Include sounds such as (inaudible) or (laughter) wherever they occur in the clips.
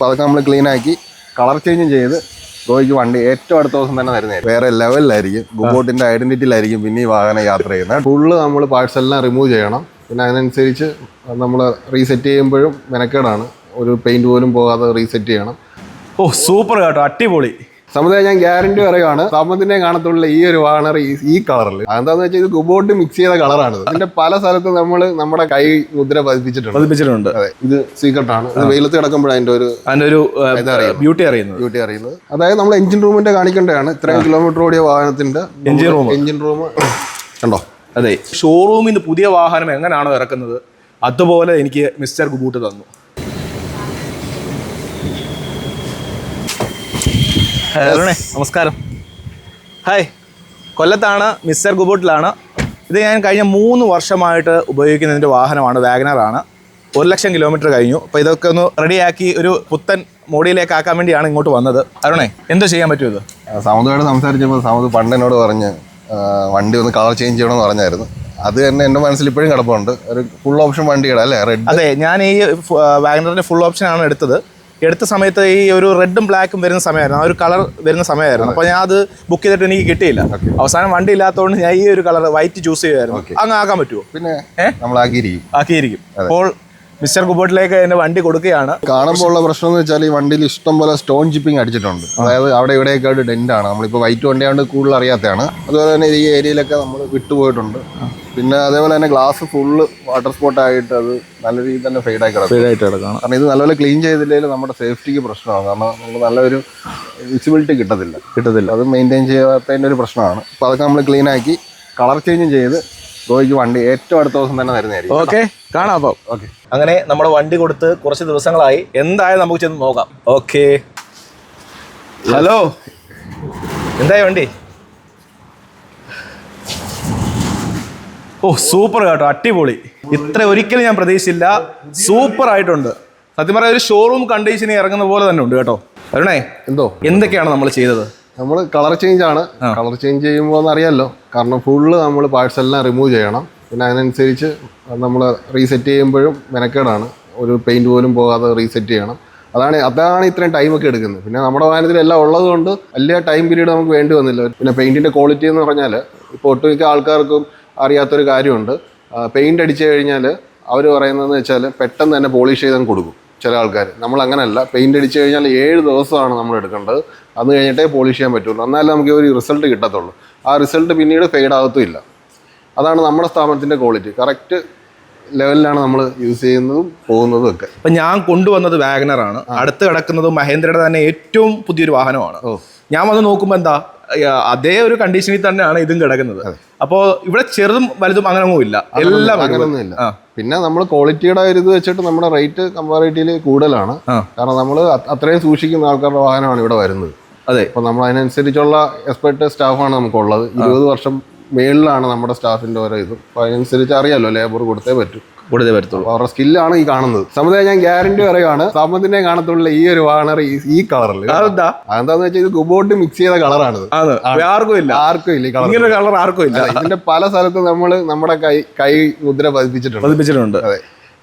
അപ്പോൾ അതൊക്കെ നമ്മൾ ക്ലീൻ ആക്കി കളർ ചേഞ്ചും ചെയ്ത് ഗോയ്ക്ക് വണ്ടി ഏറ്റവും അടുത്ത ദിവസം തന്നെ തരുന്നതായിരിക്കും വേറെ ലെവലിലായിരിക്കും ഗുബോട്ടിന്റെ ഐഡന്റിറ്റിയിലായിരിക്കും പിന്നെ ഈ വാഹനം യാത്ര ചെയ്യുന്നത്. ഫുള്ള് നമ്മൾ പാർട്സ് എല്ലാം റിമൂവ് ചെയ്യണം. പിന്നെ അതിനനുസരിച്ച് നമ്മൾ റീസെറ്റ് ചെയ്യുമ്പോഴും മെനക്കേടാണ്. ഒരു പെയിന്റ് പോലും പോകാതെ റീസെറ്റ് ചെയ്യണം. ഓ സൂപ്പർ കേട്ടോ. അടിപൊളി. സമുദായം ഞാൻ ഗ്യാരണ്ടി പറയുകയാണ് സമത്തിനെ കാണത്തുള്ള ഈ ഒരു വാണർ ഈ ഈ കളറിൽ എന്താന്ന് വെച്ചാൽ ഇത് ഗുബോട്ട് മിക്സ് ചെയ്ത കളറാണ് അതിന്റെ പല സ്ഥലത്തും നമ്മൾ നമ്മുടെ കൈ മുദ്ര പതിപ്പിച്ചിട്ടുണ്ട്. പതിപ്പിച്ചിട്ടുണ്ട്. അതെ. ഇത് സീക്രട്ട് ആണ്. ഇത് വെയിലത്ത് കിടക്കുമ്പോഴാണ് അതിന്റെ ഒരു അതിന്റെ ഒരു ബ്യൂട്ടി അറിയുന്നത്? ബ്യൂട്ടി അറിയുന്നത്. അതായത് നമ്മൾ എഞ്ചിൻ റൂമിന്റെ കാണിക്കേണ്ടതാണ്. ഇത്രയും കിലോമീറ്റർ ഓടിയ വാഹനത്തിന്റെ എഞ്ചിൻ റൂം എഞ്ചിൻ റൂം കണ്ടോ? അതെ. ഷോറൂമിൽ പുതിയ വാഹനം എങ്ങനെയാണോ ഇറക്കുന്നത് അതുപോലെ എനിക്ക് മിസ്റ്റർ ഗുബൂട്ട് തന്നു. അരുണേ നമസ്കാരം. ഹായ്. കൊല്ലത്താണ് മിസ്റ്റർ ഗുബൂട്ടിലാണ്. ഇത് ഞാൻ കഴിഞ്ഞ മൂന്ന് വർഷമായിട്ട് ഉപയോഗിക്കുന്നതിന്റെ വാഹനമാണ് വാഗനറാണ് ഒരു ലക്ഷം കിലോമീറ്റർ കഴിഞ്ഞു. അപ്പോൾ ഇതൊക്കെ ഒന്ന് റെഡിയാക്കി ഒരു പുത്തൻ മോഡിയിലേക്ക് ആക്കാൻ വേണ്ടിയാണ് ഇങ്ങോട്ട് വന്നത്. അരുണേ എന്തോ ചെയ്യാൻ പറ്റുമോ ഇത്? സമുദ്രമായിട്ട് സംസാരിച്ചപ്പോൾ സമുദ് പണ്ട് എന്നോട് പറഞ്ഞ് വണ്ടി ഒന്ന് കളർ ചേഞ്ച് ചെയ്യണമെന്ന് പറഞ്ഞായിരുന്നു. അത് തന്നെ എന്റെ മനസ്സിൽ ഇപ്പോഴും കിടപ്പുണ്ട്. ഒരു ഫുൾ ഓപ്ഷൻ വണ്ടിയുടെ അല്ലേ? റെഡ് അതെ ഞാൻ ഈ വാഗനറിന്റെ ഫുൾ ഓപ്ഷൻ ആണ് എടുത്തത്. എടുത്ത സമയത്ത് ഈ ഒരു റെഡും ബ്ലാക്കും വരുന്ന സമയമായിരുന്നു. ആ ഒരു കളർ വരുന്ന സമയമായിരുന്നു. അപ്പോൾ ഞാൻ അത് ബുക്ക് ചെയ്തിട്ട് എനിക്ക് കിട്ടിയില്ല. അവസാനം വണ്ടി ഇല്ലാത്തതുകൊണ്ട് ഞാൻ ഈ ഒരു കളർ വൈറ്റ് ചൂസ് ചെയ്യുമായിരുന്നു അങ്ങ് ആക്കാൻ പറ്റുമോ പിന്നെ നമ്മൾ ആക്കിയിരിക്കും. ആക്കിയിരിക്കും. അപ്പോൾ മിസ്റ്റർ കുബോട്ടിലേക്ക് എന്റെ വണ്ടി കൊടുക്കുകയാണ്. കാണുമ്പോൾ ഉള്ള പ്രശ്നം എന്ന് വെച്ചാൽ ഈ വണ്ടിയിൽ ഇഷ്ടം പോലെ സ്റ്റോൺ ജിപ്പിംഗ് അടിച്ചിട്ടുണ്ട്. അതായത് അവിടെ ഇവിടെയൊക്കെ ആയിട്ട് ഡെന്റ് ആണ് നമ്മളിപ്പോൾ വൈറ്റ് വണ്ടിയാണ്ട് കൂടുതൽ അറിയാത്തതാണ്. അതുപോലെ തന്നെ ഈ ഏരിയയിലൊക്കെ നമ്മൾ വിട്ടുപോയിട്ടുണ്ട്. പിന്നെ അതേപോലെ തന്നെ ഗ്ലാസ് ഫുള്ള് വാട്ടർ സ്പോട്ട് ആയിട്ട് അത് നല്ല രീതിയിൽ തന്നെ ഫെയ്ഡ് ആയി കിടക്കും. ഫെയ്ഡായിട്ട് കിടക്കണം. കാരണം ഇത് നല്ലപോലെ ക്ലീൻ ചെയ്തില്ലെങ്കിൽ നമ്മുടെ സേഫ്റ്റിക്ക് പ്രശ്നമാണ്. കാരണം നമുക്ക് നല്ലൊരു വിസിബിലിറ്റി കിട്ടത്തില്ല. കിട്ടത്തില്ല. അത് മെയിന്റെയിൻ ചെയ്യാത്തതിന്റെ ഒരു പ്രശ്നമാണ്. അപ്പോൾ അതൊക്കെ നമ്മൾ ക്ലീൻ ആക്കി കളർ ചേഞ്ച് ചെയ്ത് ഗോയ്ക്ക് വണ്ടി ഏറ്റവും അടുത്ത ദിവസം തന്നെ തരുന്നതായിരിക്കും. ഓക്കെ കാണാം അപ്പം. ഓക്കെ അങ്ങനെ നമ്മുടെ വണ്ടി കൊടുത്ത് കുറച്ച് ദിവസങ്ങളായി. എന്തായാലും നമുക്ക് ചെന്ന് നോക്കാം. ഓക്കെ ഹലോ എന്തായി വണ്ടി? ഓ സൂപ്പർ കേട്ടോ അടിപൊളി. ഇത്ര ഒരിക്കലും ഞാൻ പ്രതീക്ഷിച്ചില്ല. സൂപ്പർ ആയിട്ടുണ്ട്. സത്യം പറയാൻ ഒരു ഷോറൂം കണ്ടീഷനിൽ ഇറങ്ങുന്ന പോലെ തന്നെ ഉണ്ട് കേട്ടോ. അരുണേ എന്തോ? എന്തൊക്കെയാണ് നമ്മൾ ചെയ്തത്? നമ്മൾ കളർ ചേഞ്ച് ആണ്. കളർ ചേഞ്ച് ചെയ്യുമ്പോൾ അറിയാമല്ലോ കാരണം ഫുള്ള് നമ്മൾ പാർട്സ് എല്ലാം റിമൂവ് ചെയ്യണം. പിന്നെ അതിനനുസരിച്ച് നമ്മൾ റീസെറ്റ് ചെയ്യുമ്പോഴും മെനക്കേടാണ്. ഒരു പെയിന്റ് പോലും പോകാതെ റീസെറ്റ് ചെയ്യണം. അതാണ് അതാണ് ഇത്രയും ടൈമൊക്കെ എടുക്കുന്നത്. പിന്നെ നമ്മുടെ വാഹനത്തിൽ എല്ലാം ഉള്ളതുകൊണ്ട് വലിയ ടൈം പീരീഡ് നമുക്ക് വേണ്ടി വന്നില്ല. പിന്നെ പെയിന്റിന്റെ ക്വാളിറ്റി എന്ന് പറഞ്ഞാൽ ഇപ്പോൾ ഒട്ടുമിക്ക ആൾക്കാർക്കും അറിയാത്തൊരു കാര്യമുണ്ട്. പെയിന്റ് അടിച്ചു കഴിഞ്ഞാൽ അവർ പറയുന്നതെന്ന് വെച്ചാൽ പെട്ടെന്ന് തന്നെ പോളിഷ് ചെയ്താൽ കൊടുക്കും ചില ആൾക്കാർ നമ്മൾ അങ്ങനെയല്ല പെയിന്റ് അടിച്ചു കഴിഞ്ഞാൽ ഏഴ് ദിവസമാണ് നമ്മൾ എടുക്കേണ്ടത്. അത് കഴിഞ്ഞിട്ടേ പോളിഷ് ചെയ്യാൻ പറ്റുള്ളൂ. എന്നാലേ നമുക്ക് ഒരു റിസൾട്ട് കിട്ടത്തുള്ളൂ. ആ റിസൾട്ട് പിന്നീട് ഫെയ്ഡ് ആകത്തുമില്ല അതാണ് നമ്മുടെ സ്ഥാപനത്തിന്റെ ക്വാളിറ്റി കറക്റ്റ് ലെവലിലാണ് നമ്മൾ യൂസ് ചെയ്യുന്നതും പോകുന്നതും ഒക്കെ. അപ്പം ഞാൻ കൊണ്ടുവന്നത് വാഗനറാണ്. അടുത്ത് കിടക്കുന്നത് മഹേന്ദ്രയുടെ തന്നെ ഏറ്റവും പുതിയൊരു വാഹനമാണ്. ഞാൻ വന്ന് നോക്കുമ്പോൾ എന്താ അതേ ഒരു കണ്ടീഷനിൽ തന്നെയാണ് ഇതും കിടക്കുന്നത്. അപ്പോൾ ഇവിടെ ചെറുതും വലുതും അങ്ങനെ ഒന്നും ഇല്ല എല്ലാം. അങ്ങനെയൊന്നുമില്ല പിന്നെ നമ്മൾ ക്വാളിറ്റിയുടെ ഒരു ഇത് വെച്ചിട്ട് നമ്മുടെ റേറ്റ് കമ്പാറേറ്റീവ്ലി കൂടുതലാണ്. കാരണം നമ്മൾ അത്രയും സൂക്ഷിക്കുന്ന ആൾക്കാരുടെ വാഹനമാണ് ഇവിടെ വരുന്നത്. അതെ. അപ്പോൾ നമ്മൾ അതിനനുസരിച്ചുള്ള എക്സ്പെർട്ട് സ്റ്റാഫാണ് നമുക്കുള്ളത്. ഇരുപത് വർഷം മേളിലാണ് നമ്മുടെ സ്റ്റാഫിന്റെ ഓരോ ഇത്. അപ്പോൾ അതിനനുസരിച്ച് അറിയാലോ ലേബർ കൊടുത്തേ പറ്റും. കൂടുതലേ വരത്തുള്ളൂ അവരുടെ സ്കില്ലാണ് ഈ കാണുന്നത്. സമുദായം ഞാൻ ഗ്യാരണ്ടി പറയുകയാണ് സമത്തിനെ കാണത്തുള്ള ഈ ഒരു വാണർ ഈ കളറിൽ അതെന്താ? അതെന്താന്ന് വെച്ചാൽ ഇത് ഗുബോട്ട് മിക്സ് ചെയ്ത കളറാണ് ആർക്കും ഇല്ല. ആർക്കും ഇല്ല ഇങ്ങനെ കളർ ആർക്കും ഇല്ല. ഇതിന്റെ പല സ്ഥലത്തും നമ്മൾ നമ്മുടെ കൈ കൈ മുദ്ര പതിപ്പിച്ചിട്ടുണ്ട്. പതിപ്പിച്ചിട്ടുണ്ട്. അതെ.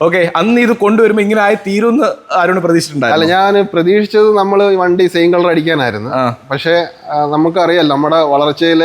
ഓക്കെ അന്ന് ഇത് കൊണ്ടുവരുമ്പോൾ ഇങ്ങനെ ആയി തീരുമെന്ന് ആരോട് പ്രതീക്ഷിച്ചിട്ടുണ്ടായിരുന്നു? അല്ല ഞാൻ പ്രതീക്ഷിച്ചത് നമ്മൾ വണ്ടി സെയിം കളർ അടിക്കാനായിരുന്നു. പക്ഷെ പക്ഷേ നമുക്കറിയാം നമ്മുടെ വളർച്ചയിൽ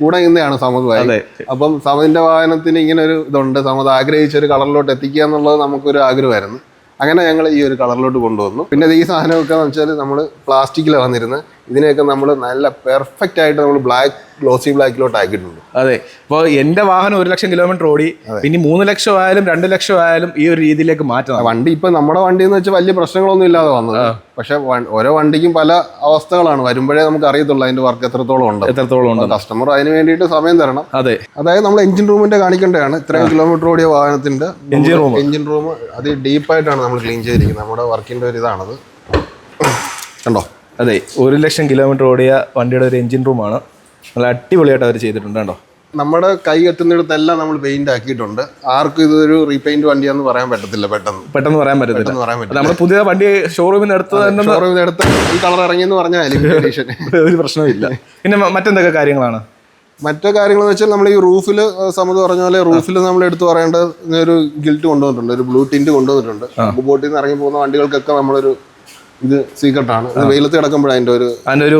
കൂടെ നിന്നെയാണ് അതെ. അപ്പം സമതിന്റെ വാഹനത്തിന് ഇങ്ങനെ ഒരു ഇതുണ്ട്. സമത് ആഗ്രഹിച്ച ഒരു കളറിലോട്ട് എത്തിക്കുക എന്നുള്ളത് നമുക്കൊരു ആഗ്രഹമായിരുന്നു. അങ്ങനെ ഞങ്ങൾ ഈ ഒരു കളറിലോട്ട് കൊണ്ടുവന്നു. പിന്നെ ഈ സാധനമൊക്കെ എന്ന് വെച്ചാൽ നമ്മൾ പ്ലാസ്റ്റിക്കിലാണ് വന്നിരുന്നത് ഇതിനെയൊക്കെ നമ്മൾ നല്ല പെർഫെക്റ്റ് ആയിട്ട് നമ്മൾ ബ്ലാക്ക് ഗ്ലോസി ബ്ലാക്കിലോട്ട് ആക്കിയിട്ടുണ്ട്. അതെ. ഇപ്പോൾ എന്റെ വാഹനം ഒരു ലക്ഷം കിലോമീറ്റർ ഓടി ഇനി മൂന്ന് ലക്ഷം ആയാലും രണ്ട് ലക്ഷം ആയാലും ഈ ഒരു രീതിയിലേക്ക് മാറ്റണം. വണ്ടി ഇപ്പം നമ്മുടെ വണ്ടി എന്ന് വെച്ചാൽ വലിയ പ്രശ്നങ്ങളൊന്നും ഇല്ലാതെ വന്നത്. പക്ഷെ ഓരോ വണ്ടിക്കും പല അവസ്ഥകളാണ്. വരുമ്പോഴേ നമുക്ക് അറിയത്തുള്ളൂ അതിന്റെ വർക്ക് എത്രത്തോളം ഉണ്ട്. എത്രത്തോളം ഉണ്ട്. കസ്റ്റമർ അതിന് വേണ്ടിയിട്ട് സമയം തരണം. അതെ. അതായത് നമ്മൾ എഞ്ചിൻ റൂമിന്റെ കാണിക്കേണ്ടതാണ്. ഇത്രയും കിലോമീറ്റർ ഓടിയ വാഹനത്തിന്റെ എഞ്ചിൻ റൂം എഞ്ചിൻ റൂം അത് ഡീപ്പായിട്ടാണ് നമ്മൾ ക്ലീൻ ചെയ്തിരിക്കുന്നത്. നമ്മുടെ വർക്കിന്റെ ഒരു ഇതാണത്. കണ്ടോ? അതെ ഒരു ലക്ഷം കിലോമീറ്റർ ഓടിയ വണ്ടിയുടെ ഒരു എഞ്ചിൻ റൂമാണ്. നല്ല അടിപൊളിയായിട്ട് അവർ ചെയ്തിട്ടുണ്ട് കേട്ടോ. നമ്മുടെ കൈ എത്തുന്നിടത്തെല്ലാം നമ്മൾ പെയിന്റ് ആക്കിയിട്ടുണ്ട്. ആർക്കും ഇതൊരു റീപെയിന്റ് വണ്ടിയാന്ന് പറയാൻ പറ്റത്തില്ല പെട്ടെന്ന്. പെട്ടെന്ന് പറയാൻ പറ്റത്തില്ല. പറയാൻ പറ്റില്ല നമ്മൾ പുതിയ വണ്ടി ഷോറൂമിൽ നിന്ന് എടുത്തത് തന്നെ ഷോറൂമിൽ എടുത്ത് ഈ കളർ ഇറങ്ങിയെന്ന് പറഞ്ഞാൽ (laughs) ഒരു പ്രശ്നമില്ല പിന്നെ മറ്റെന്തൊക്കെ കാര്യങ്ങളാണ്? മറ്റു കാര്യങ്ങൾ എന്ന് വെച്ചാൽ നമ്മൾ ഈ റൂഫിൽ സമത് പറഞ്ഞ പോലെ റൂഫിൽ നമ്മൾ എടുത്തു പറയേണ്ടത് ഒരു ഗിൽറ്റ് കൊണ്ടുവന്നിട്ടുണ്ട്. ഒരു ബ്ലൂ ടിന്റ് കൊണ്ടുവന്നിട്ടുണ്ട്. ബോട്ടിൽ നിന്ന് ഇറങ്ങി പോകുന്ന വണ്ടികൾക്കൊക്കെ നമ്മളൊരു ഇത് സീക്രട്ടാണ് ഇത് വെയിലത്ത് കിടക്കുമ്പോഴാണ് അതിന്റെ ഒരു ഒരു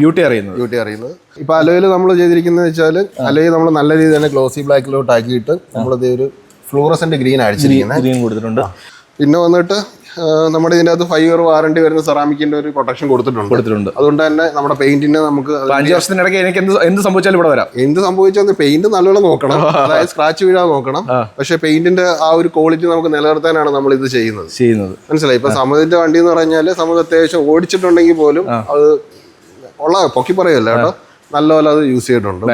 ബ്യൂട്ടി അറിയുന്നത്. ബ്യൂട്ടി അറിയുന്നത്. ഇപ്പൊ അലോയിൽ നമ്മൾ ചെയ്തിരിക്കുന്നത് വെച്ചാൽ അലോയിൽ നമ്മൾ നല്ല രീതിയിൽ തന്നെ ഗ്ലോസി ബ്ലാക്കിലോട്ട് ആക്കിയിട്ട് നമ്മളിത് ഒരു ഫ്ലൂറസന്റ് ഗ്രീൻ അടിച്ചിരിക്കുന്നത് ഗ്രീൻ കൊടുത്തിട്ടുണ്ട്. പിന്നെ വന്നിട്ട് നമ്മുടെ ഇതിന്റെ അത് ഫൈവ് ഇയർ വാറണ്ടി വരുന്ന സെറാമിക്കിന്റെ ഒരു പ്രൊട്ടക്ഷൻ കൊടുത്തിട്ടുണ്ട്. കൊടുത്തിട്ടുണ്ട്. അതുകൊണ്ട് തന്നെ നമ്മുടെ പെയിന്റിന് നമുക്ക് അഞ്ച് വർഷത്തിനിടയ്ക്ക് എനിക്ക് എന്ത് എന്ത് സംഭവിച്ചാലും ഇവിടെ വരാം. എന്ത് സംഭവിച്ചാൽ പെയിന്റ് നല്ലോണം നോക്കണം. അതായത് സ്ക്രാച്ച് വീഴാൻ നോക്കണം. പക്ഷേ പെയിന്റിന്റെ ആ ഒരു ക്വാളിറ്റി നമുക്ക് നിലനിർത്താനാണ് നമ്മൾ ഇത് ചെയ്യുന്നത്. ചെയ്യുന്നത്. മനസ്സിലായി? ഇപ്പൊ സമുദ്രത്തിന്റെ വണ്ടി എന്ന് പറഞ്ഞാൽ സമുദ്ര അത്യാവശ്യം ഓടിച്ചിട്ടുണ്ടെങ്കിൽ പോലും അത് ഉള്ള പൊക്കി പറയല്ല കേട്ടോ. നല്ലപോലെ അത് യൂസ് ചെയ്തിട്ടുണ്ട്.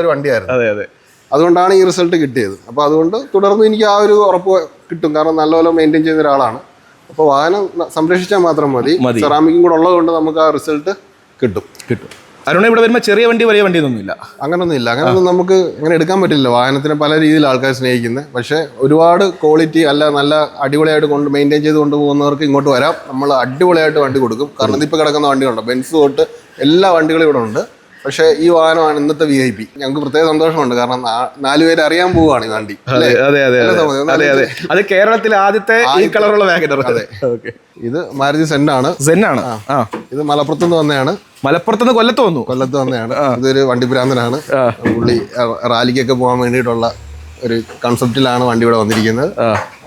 ഒരു വണ്ടിയായിരുന്നു. അതെ അതെ. അതുകൊണ്ടാണ് ഈ റിസൾട്ട് കിട്ടിയത്. അപ്പൊ അതുകൊണ്ട് തുടർന്ന് എനിക്ക് ആ ഒരു ഉറപ്പ് കിട്ടും. കാരണം നല്ലപോലെ മെയിന്റെയിൻ ചെയ്യുന്ന ഒരാളാണ്. അപ്പോൾ വാഹനം സംരക്ഷിച്ചാൽ മാത്രം മതി. മതി. സെറാമിക്കും കൂടെ ഉള്ളതുകൊണ്ട് നമുക്ക് ആ റിസൾട്ട് കിട്ടും. കിട്ടും. അരുണ ഇവിടെ വരുമ്പോൾ ചെറിയ വണ്ടി വലിയ വണ്ടി ഒന്നുമില്ല? അങ്ങനൊന്നും ഇല്ല. അങ്ങനൊന്നും നമുക്ക് അങ്ങനെ എടുക്കാൻ പറ്റില്ല. വാഹനത്തിന് പല രീതിയിൽ ആൾക്കാർ സ്നേഹിക്കുന്നത് പക്ഷേ ഒരുപാട് ക്വാളിറ്റി അല്ല നല്ല അടിപൊളിയായിട്ട് കൊണ്ട് മെയിന്റെയിൻ ചെയ്ത് കൊണ്ടുപോകുന്നവർക്ക് ഇങ്ങോട്ട് വരാം. നമ്മൾ അടിപൊളിയായിട്ട് വണ്ടി കൊടുക്കും. കാരണം ഇതിപ്പോൾ കിടക്കുന്ന വണ്ടികളുണ്ട്. ബെൻസ് തൊട്ട് എല്ലാ വണ്ടികളും ഇവിടെ ഉണ്ട്. പക്ഷേ ഈ വാഹനമാണ് ഇന്നത്തെ വി ഐ പി ഞങ്ങൾക്ക് പ്രത്യേക സന്തോഷമുണ്ട്. കാരണം നാലുപേര് നാല് പേര് അറിയാൻ പോവുകയാണ് ഈ വണ്ടി. അതെ അതെ അതെ അതെ. അത് കേരളത്തിൽ ആദ്യത്തെ ഈ കളറുള്ള വാഗനർ അതെ. ഇത് മാരുതി സെൻ ആണ്. സെൻ ആ. ഇത് മലപ്പുറത്ത് നിന്ന് വന്നതാണ്. മലപ്പുറത്തുനിന്ന് കൊല്ലത്ത് വന്നു. കൊല്ലത്ത് വന്നതാണ്. ഇതൊരു വണ്ടി ഭ്രാന്തനാണ് പുള്ളി റാലിക്കൊക്കെ പോകാൻ വേണ്ടിയിട്ടുള്ള ഒരു കൺസെപ്റ്റിലാണ് വണ്ടി ഇവിടെ വന്നിരിക്കുന്നത്.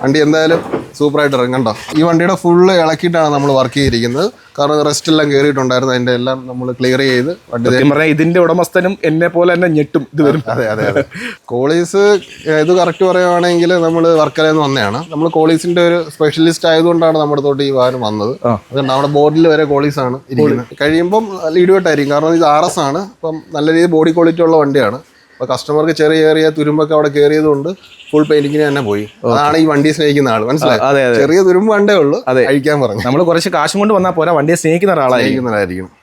വണ്ടി എന്തായാലും സൂപ്പറായിട്ട് ഇറങ്ങണ്ട ഈ വണ്ടിയുടെ ഫുള്ള് ഇളക്കിയിട്ടാണ് നമ്മൾ വർക്ക് ചെയ്തിരിക്കുന്നത്. കാരണം റെസ്റ്റ് എല്ലാം കയറിയിട്ടുണ്ടായിരുന്നു അതിന്റെ എല്ലാം നമ്മൾ ക്ലിയർ ചെയ്ത് വണ്ടി ഇതിന്റെ ഉടമസ്ഥനും എന്നെ പോലെ തന്നെ ഞെട്ടും. ഇത് വരും അതെ അതെ അതെ. കോളീസ് ഇത് കറക്റ്റ് പറയുവാണെങ്കിൽ നമ്മൾ വർക്കലയിൽ നിന്ന് വന്നതാണ്. നമ്മൾ കോളീസിന്റെ ഒരു സ്പെഷ്യലിസ്റ്റ് ആയതുകൊണ്ടാണ് നമ്മുടെ തോട്ട് ഈ വാഹനം വന്നത്. അതുകൊണ്ട് നമ്മുടെ ബോർഡിൽ വരെ കോളീസ് ആണ് ഇരിക്കുന്നത്. കഴിയുമ്പം വെട്ടായിരിക്കും. കാരണം ഇത് ആർ എസ് ആണ്. അപ്പം നല്ല രീതിയിൽ ബോഡി ക്വാളിറ്റി ഉള്ള വണ്ടിയാണ്. അപ്പോൾ കസ്റ്റമർക്ക് ചെറിയ ചെറിയ തുരുമ്പൊക്കെ അവിടെ കയറിയത് കൊണ്ട് ഫുൾ പെയിന്റിങ്ങിന് തന്നെ പോയി. അതാണ് ഈ വണ്ടി സ്നേഹിക്കുന്ന ആൾ മനസ്സിലായി? ചെറിയ തുരുമ്പ് കണ്ടേ ഉള്ളൂ അതെ. അഴിക്കാൻ പറഞ്ഞു. നമ്മൾ കുറച്ച് കാശും കൊണ്ട് വന്നാൽ പോരാ വണ്ടിയെ സ്നേഹിക്കുന്ന ഒരാളായിരിക്കും.